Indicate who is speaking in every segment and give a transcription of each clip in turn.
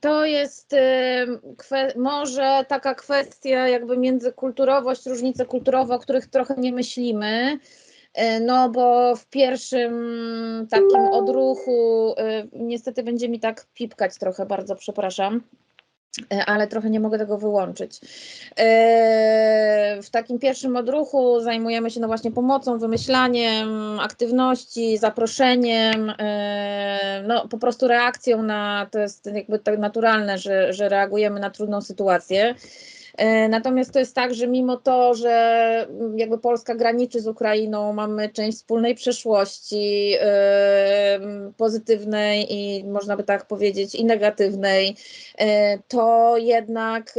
Speaker 1: to jest może taka kwestia jakby międzykulturowość, różnice kulturowe, o których trochę nie myślimy. No bo w pierwszym takim odruchu, niestety będzie mi tak pipkać trochę, bardzo przepraszam. E, ale trochę nie mogę tego wyłączyć. E, w takim pierwszym odruchu zajmujemy się no właśnie pomocą, wymyślaniem aktywności, zaproszeniem, e, no po prostu reakcją na, to jest jakby tak naturalne, że, że reagujemy na trudną sytuację. E, natomiast to jest tak, że mimo to, że mm, jakby Polska graniczy z Ukrainą, mamy część wspólnej przeszłości e, pozytywnej i można by tak powiedzieć i negatywnej, e, to jednak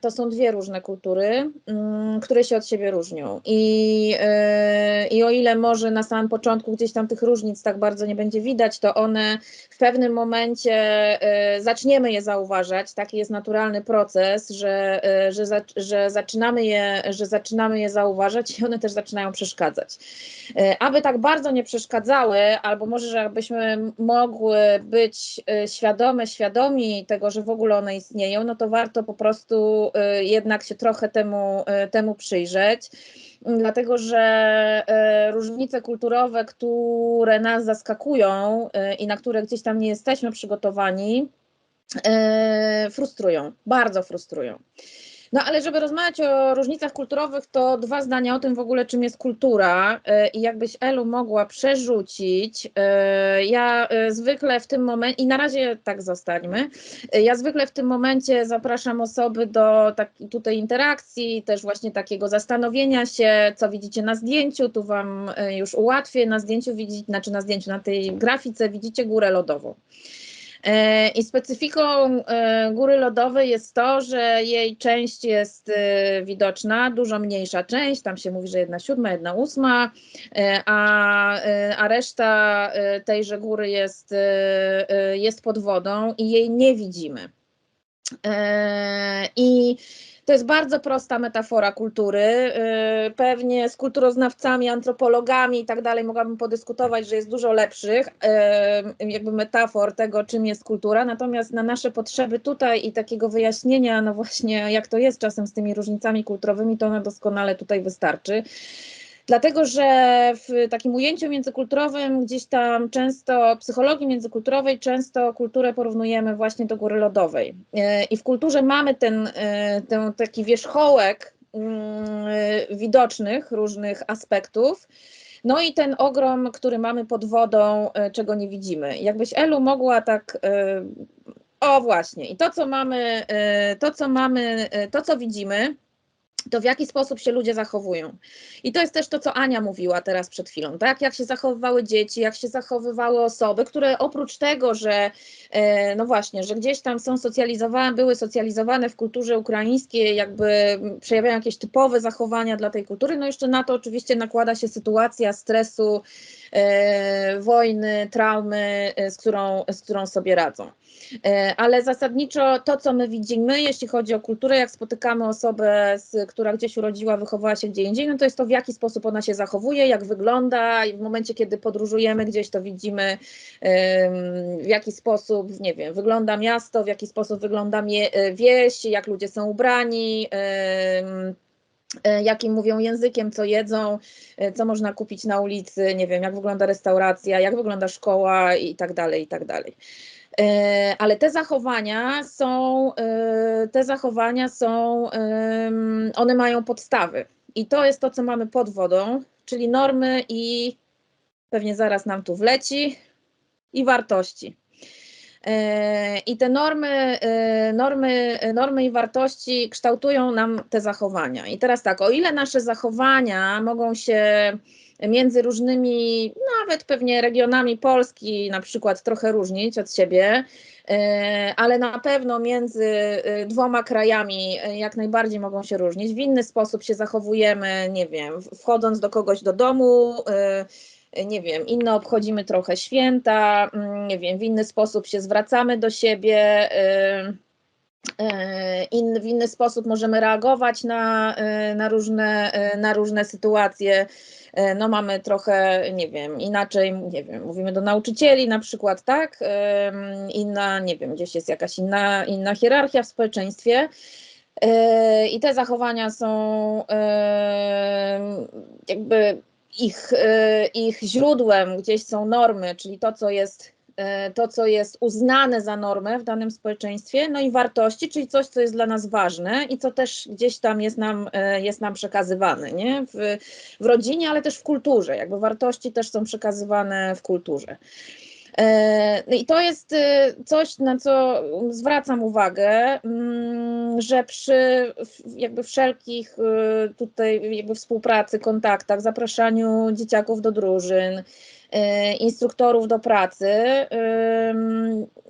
Speaker 1: to są dwie różne kultury, mm, które się od siebie różnią. I, I o ile może na samym początku gdzieś tam tych różnic tak bardzo nie będzie widać, to one w pewnym momencie zaczniemy je zauważać. Taki jest naturalny proces, że że, za, że, zaczynamy je, że zaczynamy je zauważać i one też zaczynają przeszkadzać. E, aby tak bardzo nie przeszkadzały, albo może, żebyśmy mogły być e, świadome, świadomi tego, że w ogóle one istnieją, no to warto po prostu e, jednak się trochę temu, temu przyjrzeć dlatego że różnice kulturowe, które nas zaskakują i na które gdzieś tam nie jesteśmy przygotowani, frustrują, bardzo frustrują. No ale żeby rozmawiać o różnicach kulturowych, to dwa zdania o tym w ogóle, czym jest kultura e, i jakbyś Elu mogła przerzucić. E, ja e, zwykle w tym momencie, i na razie tak zostańmy, ja zwykle w tym momencie zapraszam osoby do takiej tutaj interakcji, też właśnie takiego zastanowienia się, co widzicie na zdjęciu, tu Wam już ułatwię, na zdjęciu widzicie, znaczy na zdjęciu, na tej grafice widzicie górę lodową. E, I specyfiką e, góry lodowej jest to, że jej część jest e, widoczna, dużo mniejsza część, tam się mówi, że jedna siódma, jedna ósma, a, a reszta tejże góry jest, jest pod wodą i jej nie widzimy. I to jest bardzo prosta metafora kultury. Y, pewnie z kulturoznawcami, antropologami i tak dalej mogłabym podyskutować, że jest dużo lepszych y, jakby metafor tego, czym jest kultura. Natomiast na nasze potrzeby tutaj i takiego wyjaśnienia, no właśnie jak to jest czasem z tymi różnicami kulturowymi, to ona doskonale tutaj wystarczy. Dlatego, że w takim ujęciu międzykulturowym gdzieś tam często, psychologii międzykulturowej często kulturę porównujemy właśnie do góry lodowej. E, I w kulturze mamy ten, e, ten taki wierzchołek mm, widocznych różnych aspektów, no i ten ogrom, który mamy pod wodą, e, czego nie widzimy. Jakbyś Elu mogła tak o właśnie. I to, co mamy, to, co mamy, to, co widzimy, to w jaki sposób się ludzie zachowują. I to jest też to, co Ania mówiła teraz przed chwilą, tak? Jak się zachowywały dzieci, jak się zachowywały osoby, które oprócz tego, że e, no właśnie, że gdzieś tam są socjalizowane, były socjalizowane w kulturze ukraińskiej, jakby przejawiają jakieś typowe zachowania dla tej kultury, no jeszcze na to oczywiście nakłada się sytuacja stresu, e, wojny, traumy, e, z którą, z którą sobie radzą. E, ale zasadniczo to, co my widzimy, jeśli chodzi o kulturę, jak spotykamy osobę, z, która gdzieś urodziła, wychowała się gdzie indziej, no to jest to, w jaki sposób ona się zachowuje, jak wygląda i w momencie, kiedy podróżujemy gdzieś, to widzimy w jaki sposób, nie wiem, wygląda miasto, w jaki sposób wygląda e, wieś, jak ludzie są ubrani, e, jakim mówią językiem, co jedzą, co można kupić na ulicy, nie wiem, jak wygląda restauracja, jak wygląda szkoła i tak dalej, i tak dalej. E, ale te zachowania są, e, te zachowania są, one mają podstawy. I to jest to, co mamy pod wodą, czyli normy i pewnie zaraz nam tu wleci, i wartości. E, I te normy, normy, normy i wartości kształtują nam te zachowania. I teraz tak, o ile nasze zachowania mogą się między różnymi, nawet pewnie regionami Polski na przykład trochę różnić od siebie, e, ale na pewno między e, dwoma krajami e, jak najbardziej mogą się różnić. W inny sposób się zachowujemy, nie wiem, wchodząc do kogoś do domu, nie wiem, inne obchodzimy trochę święta, mm, nie wiem, w inny sposób się zwracamy do siebie in, w inny sposób możemy reagować na, na, różne, na różne sytuacje. No mamy trochę, nie wiem, inaczej, nie wiem, mówimy do nauczycieli na przykład, tak? Inna, nie wiem, gdzieś jest jakaś inna, inna hierarchia w społeczeństwie. I te zachowania są jakby ich, ich źródłem, gdzieś są normy, czyli to, co jest E, to, co jest uznane za normę w danym społeczeństwie, no i wartości, czyli coś, co jest dla nas ważne i co też gdzieś tam jest nam, e, jest nam przekazywane, nie? W, w rodzinie, ale też w kulturze, jakby wartości też są przekazywane w kulturze. E, no I to jest coś, na co zwracam uwagę, mm, że przy jakby wszelkich tutaj jakby współpracy, kontaktach, zapraszaniu dzieciaków do drużyn, Y, instruktorów do pracy,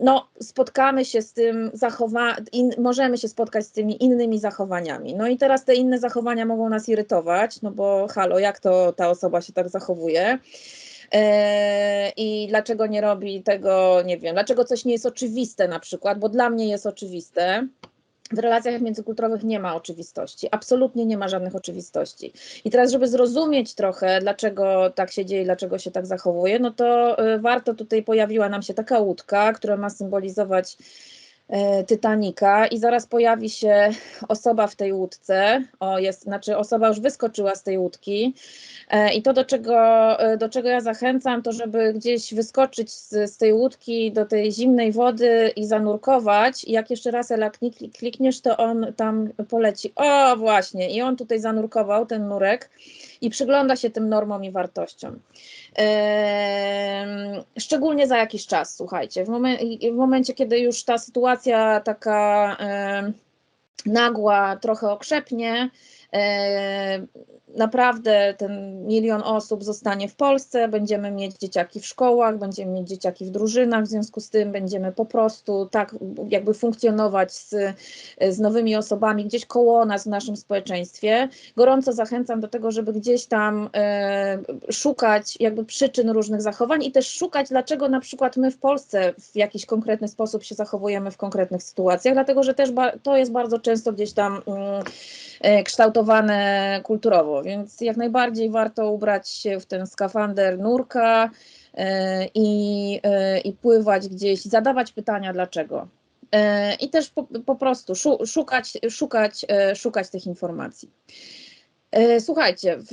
Speaker 1: no spotkamy się z tym zachowaniem, możemy się spotkać z tymi innymi zachowaniami. No i teraz te inne zachowania mogą nas irytować, no bo halo, jak to ta osoba się tak zachowuje? Y, I dlaczego nie robi tego, nie wiem, dlaczego coś nie jest oczywiste na przykład, bo dla mnie jest oczywiste w relacjach międzykulturowych nie ma oczywistości, absolutnie nie ma żadnych oczywistości. I teraz, żeby zrozumieć trochę, dlaczego tak się dzieje, dlaczego się tak zachowuje, no to y, warto tutaj pojawiła nam się taka łódka, która ma symbolizować Titanika i zaraz pojawi się osoba w tej łódce, o jest, znaczy osoba już wyskoczyła z tej łódki E, I to, do czego, e, do czego ja zachęcam, to żeby gdzieś wyskoczyć z, z tej łódki do tej zimnej wody i zanurkować. I jak jeszcze raz Ela klikniesz, to on tam poleci. O, właśnie. I on tutaj zanurkował, ten nurek, i przygląda się tym normom i wartościom. Szczególnie za jakiś czas, słuchajcie. W, momen w momencie, kiedy już ta sytuacja taka nagła trochę okrzepnie, naprawdę ten milion osób zostanie w Polsce, będziemy mieć dzieciaki w szkołach, będziemy mieć dzieciaki w drużynach, w związku z tym będziemy po prostu tak jakby funkcjonować z, z nowymi osobami gdzieś koło nas w naszym społeczeństwie. Gorąco zachęcam do tego, żeby gdzieś tam e, szukać jakby przyczyn różnych zachowań i też szukać, dlaczego na przykład my w Polsce w jakiś konkretny sposób się zachowujemy w konkretnych sytuacjach, dlatego że też to jest bardzo często gdzieś tam mm, kulturowo więc jak najbardziej warto ubrać się w ten skafander nurka e, i, e, i pływać gdzieś, zadawać pytania dlaczego. E, I też po, po prostu szukać, szukać, szukać tych informacji. Słuchajcie, w,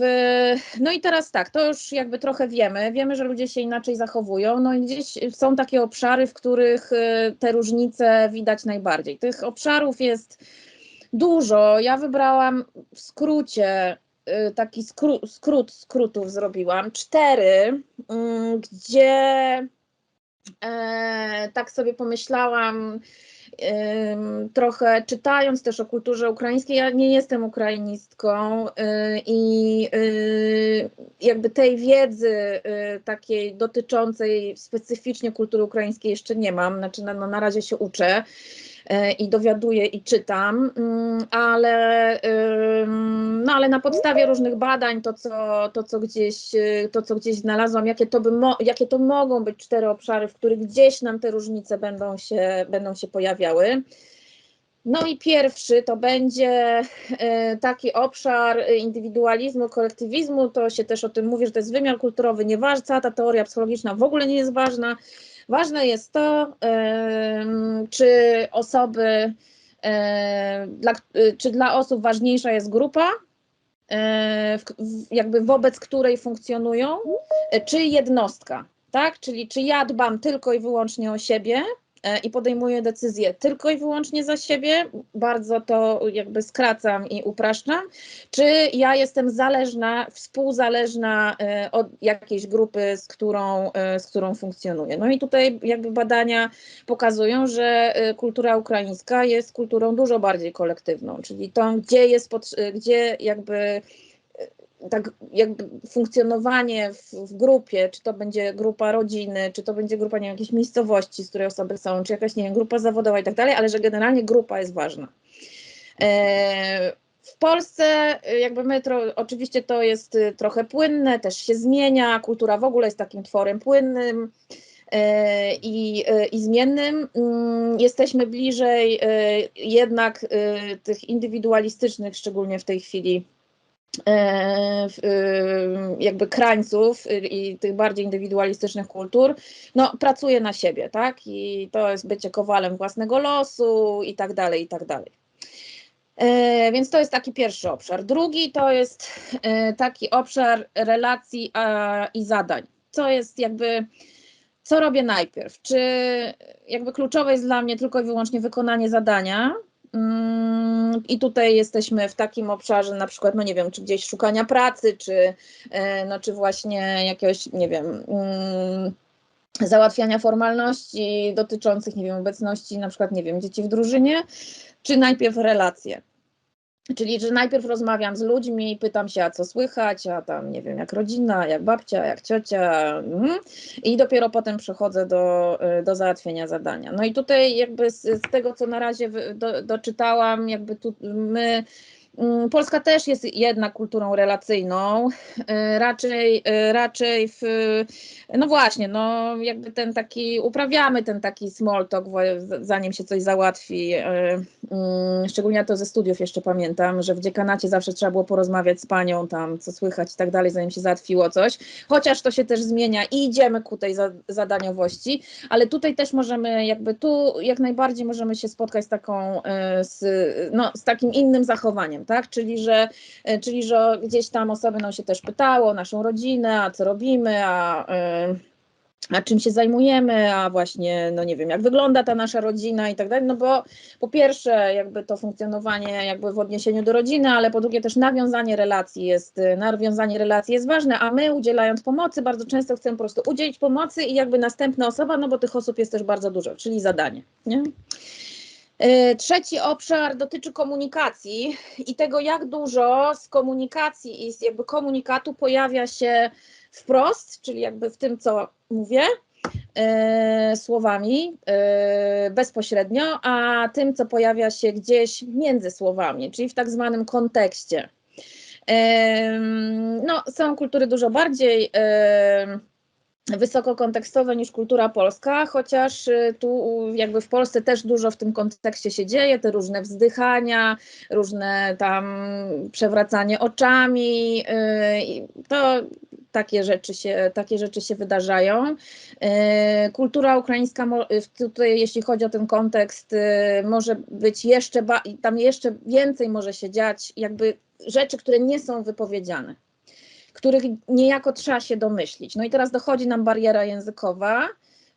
Speaker 1: no i teraz tak, to już jakby trochę wiemy, wiemy, że ludzie się inaczej zachowują, no i gdzieś są takie obszary, w których te różnice widać najbardziej. Tych obszarów jest dużo. Ja wybrałam w skrócie Y, taki skrót, skrót skrótów zrobiłam, cztery, mm, gdzie e, tak sobie pomyślałam, trochę czytając też o kulturze ukraińskiej, ja nie jestem ukrainistką y, i y, jakby tej wiedzy takiej dotyczącej specyficznie kultury ukraińskiej jeszcze nie mam, znaczy no, na razie się uczę. E, i dowiaduję i czytam, mm, ale, no ale na podstawie różnych badań, to co, to, co, gdzieś, y, to, co gdzieś znalazłam, jakie to, by mo, jakie to mogą być cztery obszary, w których gdzieś nam te różnice będą się, będą się pojawiały. No i pierwszy to będzie e, taki obszar indywidualizmu, kolektywizmu, to się też o tym mówi, że to jest wymiar kulturowy, nieważna, ta teoria psychologiczna w ogóle nie jest ważna, Ważne jest to, czy osoby, dla, czy dla osób ważniejsza jest grupa, jakby wobec której funkcjonują, czy jednostka, tak? Czyli czy ja dbam tylko i wyłącznie o siebie, i podejmuje decyzje tylko i wyłącznie za siebie, bardzo to jakby skracam i upraszczam, czy ja jestem zależna, współzależna e, od jakiejś grupy, z którą, e, z którą funkcjonuję. No i tutaj jakby badania pokazują, że kultura ukraińska jest kulturą dużo bardziej kolektywną, czyli tą, gdzie jest, gdzie jakby tak jakby funkcjonowanie w, w, grupie, czy to będzie grupa rodziny, czy to będzie grupa nie wiem, jakiejś miejscowości, z której osoby są, czy jakaś nie wiem, grupa zawodowa i tak dalej, ale że generalnie grupa jest ważna. E, w Polsce jakby metro, oczywiście to jest trochę płynne, też się zmienia, kultura w ogóle jest takim tworem płynnym, i, i zmiennym. Mm, jesteśmy bliżej jednak tych indywidualistycznych, szczególnie w tej chwili, jakby krańców i tych bardziej indywidualistycznych kultur, no pracuje na siebie, tak? I to jest bycie kowalem własnego losu i tak dalej, i tak dalej. E, więc to jest taki pierwszy obszar. Drugi to jest e, taki obszar relacji i zadań. Co jest jakby, co robię najpierw? Czy jakby kluczowe jest dla mnie tylko i wyłącznie wykonanie zadania? Mm, I tutaj jesteśmy w takim obszarze, na przykład, no nie wiem, czy gdzieś szukania pracy, czy, e, no, czy właśnie jakiegoś, nie wiem, mm, załatwiania formalności dotyczących, nie wiem, obecności na przykład, nie wiem, dzieci w drużynie, czy najpierw relacje. Czyli, że najpierw rozmawiam z ludźmi, pytam się, a co słychać, a tam nie wiem, jak rodzina, jak babcia, jak ciocia, mm, i dopiero potem przechodzę do, y, do załatwienia zadania. No i tutaj, jakby z, z tego, co na razie do, doczytałam, jakby tu my Polska też jest jednak kulturą relacyjną, y, raczej, y, raczej w, no właśnie, no jakby ten taki, uprawiamy ten taki small talk, zanim się coś załatwi, y, mm, szczególnie ja to ze studiów jeszcze pamiętam, że w dziekanacie zawsze trzeba było porozmawiać z panią tam, co słychać i tak dalej, zanim się załatwiło coś, chociaż to się też zmienia i idziemy ku tej zadaniowości, ale tutaj też możemy jakby tu jak najbardziej możemy się spotkać z taką, z, no, z takim innym zachowaniem, tak? Czyli że, e, czyli, że gdzieś tam osoby nam się też pytało o naszą rodzinę, a co robimy, a, e, a czym się zajmujemy, a właśnie, no nie wiem, jak wygląda ta nasza rodzina i tak dalej, no bo po pierwsze jakby to funkcjonowanie jakby w odniesieniu do rodziny, ale po drugie też nawiązanie relacji jest, nawiązanie relacji jest ważne, a my udzielając pomocy bardzo często chcemy po prostu udzielić pomocy i jakby następna osoba, no bo tych osób jest też bardzo dużo, czyli zadanie, nie? E, trzeci obszar dotyczy komunikacji i tego, jak dużo z komunikacji i z jakby komunikatu pojawia się wprost, czyli jakby w tym, co mówię, e, słowami e, bezpośrednio, a tym, co pojawia się gdzieś między słowami, czyli w tak zwanym kontekście. no, są kultury dużo bardziej wysoko kontekstowe niż kultura polska, chociaż y, tu jakby w Polsce też dużo w tym kontekście się dzieje, te różne wzdychania, różne tam przewracanie oczami, y, to takie rzeczy się, takie rzeczy się wydarzają. Y, kultura ukraińska, tutaj jeśli chodzi o ten kontekst, może być jeszcze, tam jeszcze więcej może się dziać, jakby rzeczy, które nie są wypowiedziane których niejako trzeba się domyślić. No i teraz dochodzi nam bariera językowa.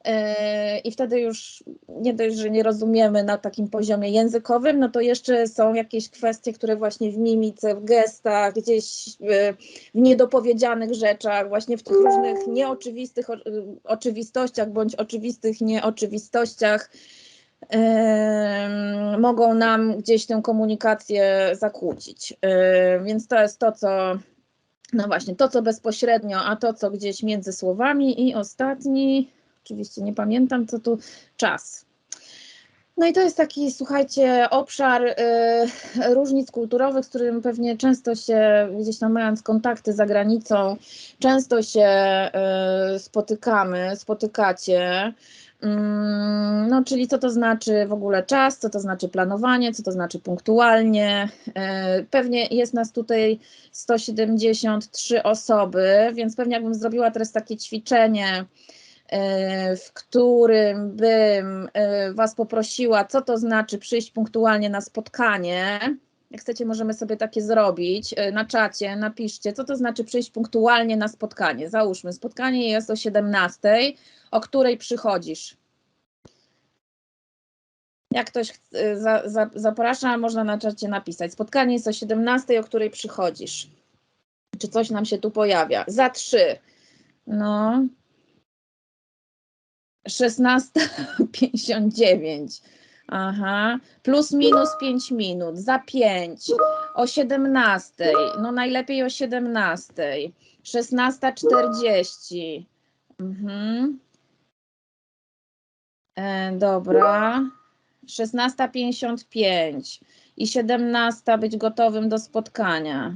Speaker 1: E, I wtedy już nie dość, że nie rozumiemy na takim poziomie językowym, no to jeszcze są jakieś kwestie, które właśnie w mimice, w gestach, gdzieś e, w niedopowiedzianych rzeczach, właśnie w tych różnych nieoczywistych oczywistościach bądź oczywistych nieoczywistościach mogą nam gdzieś tę komunikację zakłócić. E, więc to jest to, co no właśnie, to co bezpośrednio, a to co gdzieś między słowami i ostatni, oczywiście nie pamiętam co tu, czas. No i to jest taki, słuchajcie, obszar y, różnic kulturowych, z którym pewnie często się, gdzieś tam mając kontakty za granicą, często się y, spotykamy, spotykacie. Mm, no, czyli co to znaczy w ogóle czas, co to znaczy planowanie, co to znaczy punktualnie. E, pewnie jest nas tutaj 173 osoby, więc pewnie jakbym zrobiła teraz takie ćwiczenie, e, w którym bym e, Was poprosiła, co to znaczy przyjść punktualnie na spotkanie. Jak chcecie, możemy sobie takie zrobić na czacie. Napiszcie, co to znaczy przyjść punktualnie na spotkanie. Załóżmy, spotkanie jest o 17 o której przychodzisz. Jak ktoś y, za, za, zaprasza, można na czacie napisać. Spotkanie jest o 17, o której przychodzisz. Czy coś nam się tu pojawia? Za trzy. No. 16.59. Aha, plus minus 5 minut, za 5, o 17, no najlepiej o 17, 16.40. Mhm. E, dobra. 16.55 i 17 być gotowym do spotkania.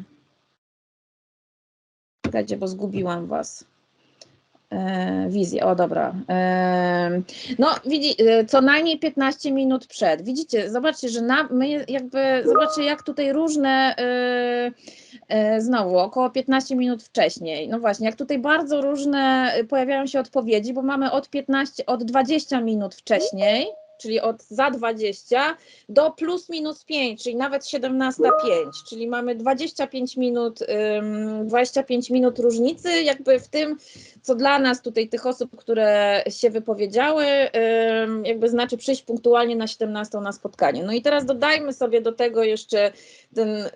Speaker 1: Czekajcie, bo zgubiłam Was. E, wizję, o dobra. E, no, widzi, e, co najmniej 15 minut przed. Widzicie, zobaczcie, że na, my jakby, zobaczcie jak tutaj różne, znowu około 15 minut wcześniej. No właśnie, jak tutaj bardzo różne pojawiają się odpowiedzi, bo mamy od 15, od 20 minut wcześniej, czyli od za 20 do plus minus 5, czyli nawet 17.05, czyli mamy 25 minut, 25 minut różnicy, jakby w tym, co dla nas tutaj tych osób, które się wypowiedziały, jakby znaczy przyjść punktualnie na 17 na spotkanie. No i teraz dodajmy sobie do tego jeszcze ten, y,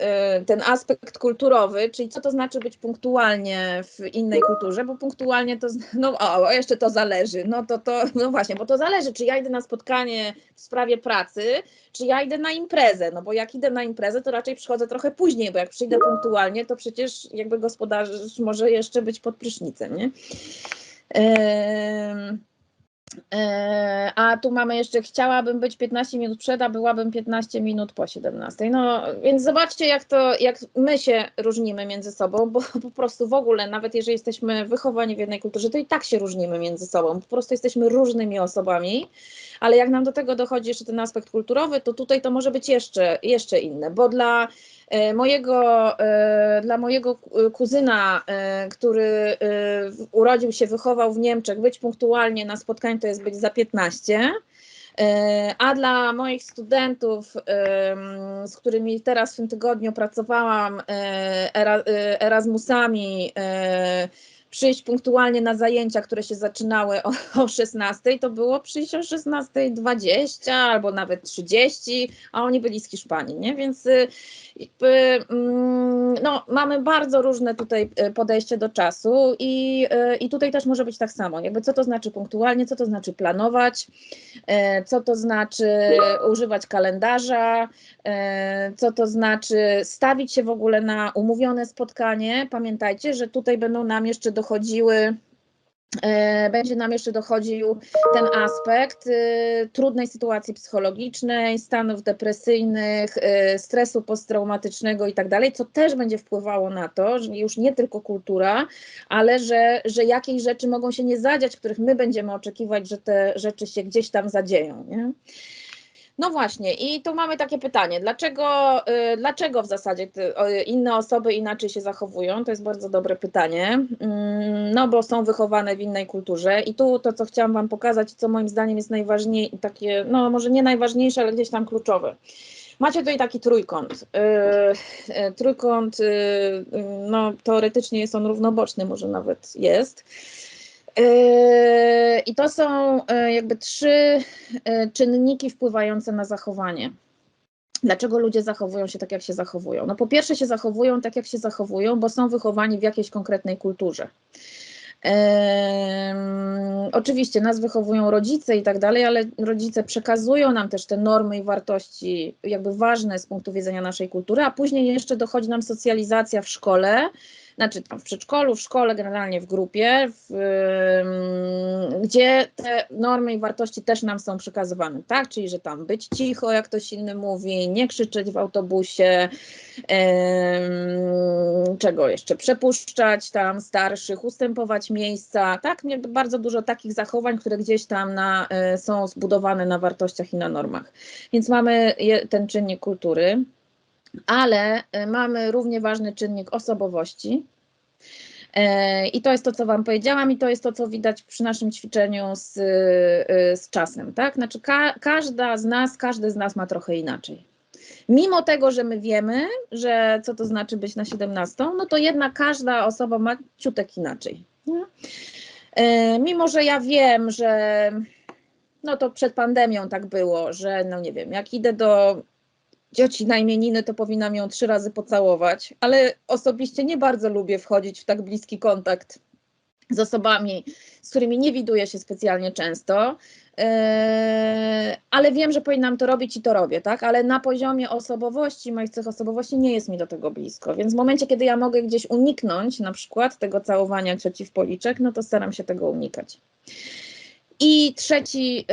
Speaker 1: ten aspekt kulturowy, czyli co to znaczy być punktualnie w innej kulturze, bo punktualnie to, no o, jeszcze to zależy, no to, to, no właśnie, bo to zależy, czy ja idę na spotkanie w sprawie pracy, czy ja idę na imprezę, no bo jak idę na imprezę, to raczej przychodzę trochę później, bo jak przyjdę punktualnie, to przecież jakby gospodarz może jeszcze być pod prysznicem, nie? Yy... E, a tu mamy jeszcze, chciałabym być 15 minut przed, a byłabym 15 minut po 17. No więc zobaczcie, jak to, jak my się różnimy między sobą, bo po prostu w ogóle, nawet jeżeli jesteśmy wychowani w jednej kulturze, to i tak się różnimy między sobą. Po prostu jesteśmy różnymi osobami, ale jak nam do tego dochodzi jeszcze ten aspekt kulturowy, to tutaj to może być jeszcze, jeszcze inne, bo dla mojego, e, dla mojego kuzyna, e, który urodził się, wychował w Niemczech, być punktualnie na spotkaniu to jest być za 15. A dla moich studentów, z którymi teraz w tym tygodniu pracowałam, Erasmusami, przyjść punktualnie na zajęcia, które się zaczynały o, o 16, to było przyjść o 16.20 albo nawet 30, a oni byli z Hiszpanii, nie? Więc y, mm, no, mamy bardzo różne tutaj y, podejście do czasu i, y, i tutaj też może być tak samo. Jakby co to znaczy punktualnie, co to znaczy planować, co to znaczy używać kalendarza, co to znaczy stawić się w ogóle na umówione spotkanie. Pamiętajcie, że tutaj będą nam jeszcze do dochodziły e, będzie nam jeszcze dochodził ten aspekt y, trudnej sytuacji psychologicznej, stanów depresyjnych, y, stresu posttraumatycznego i tak dalej, co też będzie wpływało na to, że już nie tylko kultura, ale że, że jakieś rzeczy mogą się nie zadziać, których my będziemy oczekiwać, że te rzeczy się gdzieś tam zadzieją. Nie? No właśnie, i tu mamy takie pytanie, dlaczego, y, dlaczego w zasadzie inne osoby inaczej się zachowują? To jest bardzo dobre pytanie. Mm, no bo są wychowane w innej kulturze i tu to, co chciałam Wam pokazać, co moim zdaniem jest najważniejsze, takie, no może nie najważniejsze, ale gdzieś tam kluczowe. Macie tutaj taki trójkąt. Y, y, trójkąt, no teoretycznie jest on równoboczny, może nawet jest. Yy, I to są yy, jakby trzy yy, czynniki wpływające na zachowanie. Dlaczego ludzie zachowują się tak, jak się zachowują? No po pierwsze się zachowują tak, jak się zachowują, bo są wychowani w jakiejś konkretnej kulturze. oczywiście nas wychowują rodzice i tak dalej, ale rodzice przekazują nam też te normy i wartości, jakby ważne z punktu widzenia naszej kultury, a później jeszcze dochodzi nam socjalizacja w szkole, znaczy tam w przedszkolu, w szkole, generalnie w grupie, w, gdzie te normy i wartości też nam są przekazywane, tak? Czyli, że tam być cicho, jak ktoś inny mówi, nie krzyczeć w autobusie, czego jeszcze, przepuszczać tam starszych, ustępować miejsca, tak? Bardzo dużo takich zachowań, które gdzieś tam na, e, są zbudowane na wartościach i na normach. Więc mamy ten czynnik kultury ale e, mamy równie ważny czynnik osobowości. E, I to jest to, co Wam powiedziałam, i to jest to, co widać przy naszym ćwiczeniu z, e, z czasem. Tak? Znaczy, ka każda z nas, każdy z nas ma trochę inaczej. Mimo tego, że my wiemy, że co to znaczy być na 17, no to jednak każda osoba ma ciutek inaczej. Nie? Mimo, że ja wiem, że no to przed pandemią tak było, że no nie wiem, jak idę do cioci na imieniny, to powinnam ją trzy razy pocałować, ale osobiście nie bardzo lubię wchodzić w tak bliski kontakt z osobami, z którymi nie widuję się specjalnie często, yy, ale wiem, że powinnam to robić i to robię, tak? Ale na poziomie osobowości, moich cech osobowości nie jest mi do tego blisko, więc w momencie, kiedy ja mogę gdzieś uniknąć na przeciw tego całowania cioci w policzek, no to staram się tego unikać. I trzeci,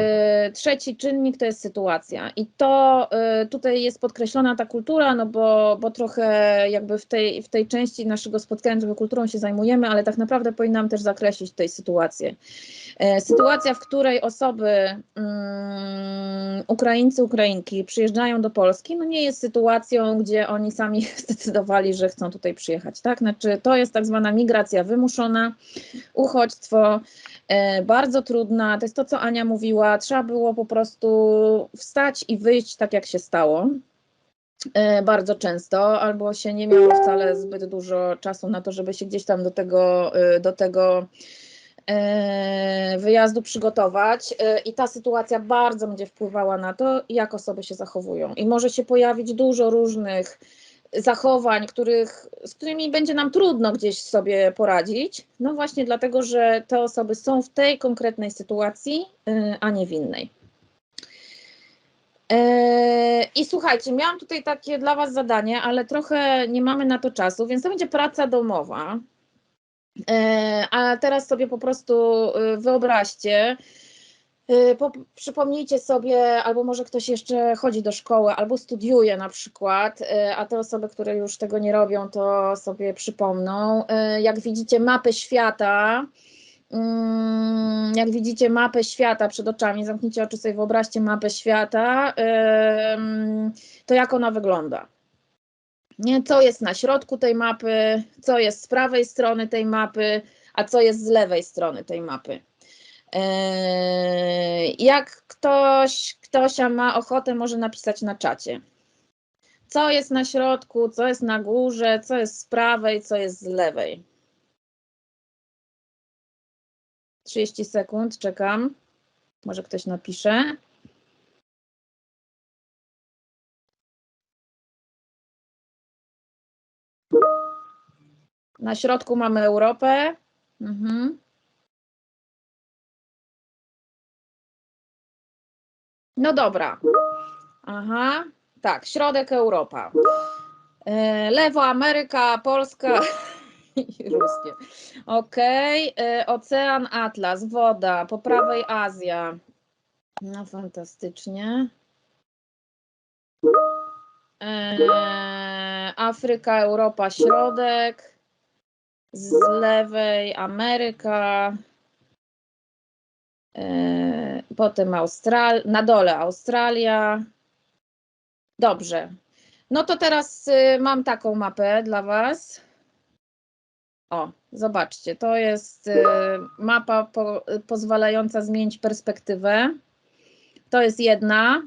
Speaker 1: y, trzeci czynnik to jest sytuacja. I to y, tutaj jest podkreślona ta kultura, no bo, bo trochę jakby w tej, w tej części naszego spotkania trochę kulturą się zajmujemy, ale tak naprawdę powinnam też zakreślić tej sytuację. E, sytuacja, w której osoby, um, Ukraińcy, Ukrainki przyjeżdżają do Polski, no nie jest sytuacją, gdzie oni sami zdecydowali, że chcą tutaj przyjechać, tak? Znaczy to jest tak zwana migracja wymuszona, uchodźstwo, bardzo trudna, to jest to, co Ania mówiła, trzeba było po prostu wstać i wyjść tak, jak się stało. E, bardzo często, albo się nie miało wcale zbyt dużo czasu na to, żeby się gdzieś tam do tego, do tego E, wyjazdu przygotować e, i ta sytuacja bardzo będzie wpływała na to, jak osoby się zachowują. I może się pojawić dużo różnych zachowań, których, z którymi będzie nam trudno gdzieś sobie poradzić, no właśnie dlatego, że te osoby są w tej konkretnej sytuacji, e, a nie w innej. I słuchajcie, miałam tutaj takie dla Was zadanie, ale trochę nie mamy na to czasu, więc to będzie praca domowa. E, a teraz sobie po prostu e, wyobraźcie, e, po, przypomnijcie sobie, albo może ktoś jeszcze chodzi do szkoły, albo studiuje na przykład, a te osoby, które już tego nie robią, to sobie przypomną. Jak widzicie mapę świata, mm, jak widzicie mapę świata przed oczami, zamknijcie oczy sobie, wyobraźcie mapę świata, to jak ona wygląda nie? co jest na środku tej mapy, co jest z prawej strony tej mapy, a co jest z lewej strony tej mapy. Eee, jak ktoś, ktoś ma ochotę, może napisać na czacie. Co jest na środku, co jest na górze, co jest z prawej, co jest z lewej. 30 sekund, czekam. Może ktoś napisze. Na środku mamy Europę. Mhm. No dobra. Aha, tak, środek Europa. E, lewo Ameryka, Polska i Ruskie. Okej, okay. Ocean Atlas, woda, po prawej Azja. No fantastycznie. E, Afryka, Europa, środek z lewej Ameryka, e, potem Austral na dole Australia. Dobrze. No to teraz y, mam taką mapę dla Was. O, zobaczcie, to jest y, mapa po, pozwalająca zmienić perspektywę. To jest jedna.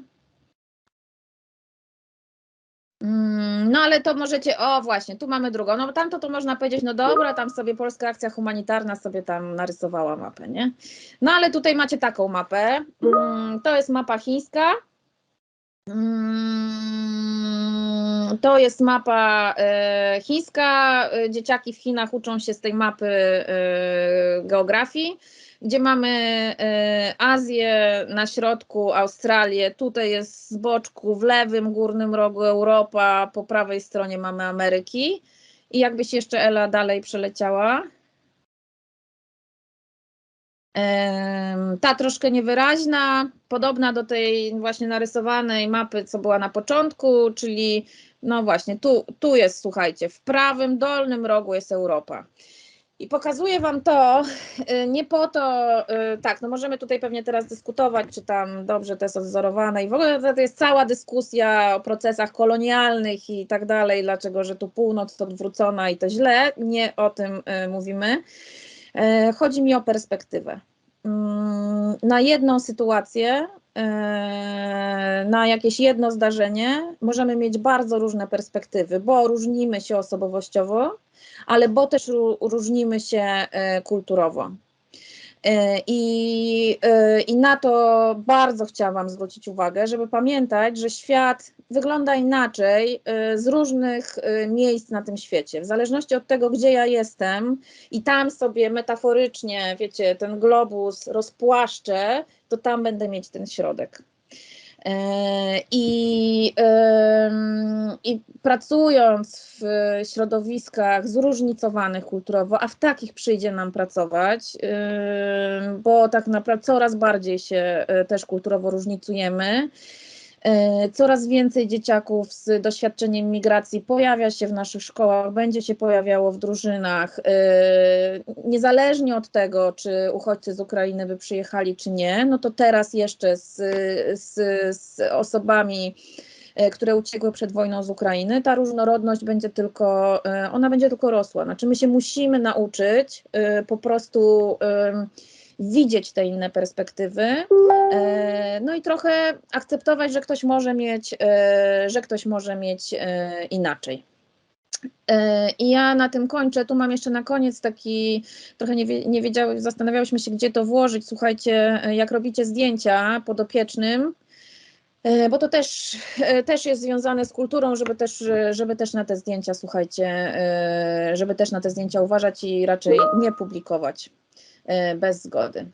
Speaker 1: Mm, no ale to możecie, o właśnie, tu mamy drugą, no tamto to można powiedzieć, no dobra, tam sobie Polska Akcja Humanitarna sobie tam narysowała mapę, nie? No ale tutaj macie taką mapę, mm, to jest mapa chińska, mm, to jest mapa e, chińska, e, dzieciaki w Chinach uczą się z tej mapy e, geografii, gdzie mamy e, Azję na środku, Australię, tutaj jest z boczku w lewym górnym rogu Europa, po prawej stronie mamy Ameryki. I jakbyś jeszcze Ela dalej przeleciała. Ta troszkę niewyraźna, podobna do tej właśnie narysowanej mapy, co była na początku, czyli no właśnie, tu, tu jest, słuchajcie, w prawym dolnym rogu jest Europa. I pokazuję Wam to y, nie po to, y, tak, no możemy tutaj pewnie teraz dyskutować, czy tam dobrze to jest odzorowane i w ogóle to jest cała dyskusja o procesach kolonialnych i tak dalej, dlaczego, że tu północ odwrócona i to źle, nie o tym y, mówimy. Chodzi mi o perspektywę. Mm, na jedną sytuację, na jakieś jedno zdarzenie możemy mieć bardzo różne perspektywy, bo różnimy się osobowościowo, ale bo też różnimy się e, kulturowo. E, I, e, I na to bardzo chciałam zwrócić uwagę, żeby pamiętać, że świat wygląda inaczej z różnych miejsc na tym świecie. W zależności od tego, gdzie ja jestem i tam sobie metaforycznie, wiecie, ten globus rozpłaszczę, to tam będę mieć ten środek. I, I pracując w środowiskach zróżnicowanych kulturowo, a w takich przyjdzie nam pracować, bo tak naprawdę coraz bardziej się e, też kulturowo różnicujemy. E, Coraz więcej dzieciaków z doświadczeniem migracji pojawia się w naszych szkołach, będzie się pojawiało w drużynach. E, Niezależnie od tego, czy uchodźcy z Ukrainy by przyjechali, czy nie, no to teraz jeszcze z, z, z osobami, e, które uciekły przed wojną z Ukrainy, ta różnorodność będzie tylko, ona będzie tylko rosła. Znaczy my się musimy nauczyć po prostu widzieć te inne perspektywy, e, no i trochę akceptować, że ktoś może mieć, e, że ktoś może mieć e, inaczej. I ja na tym kończę. Tu mam jeszcze na koniec taki, trochę nie, nie wiedziały, zastanawiałyśmy się, gdzie to włożyć. Słuchajcie, jak robicie zdjęcia podopiecznym, bo to też, też jest związane z kulturą, żeby też, żeby też na te zdjęcia, słuchajcie, żeby też na te zdjęcia uważać i raczej nie publikować bez zgody.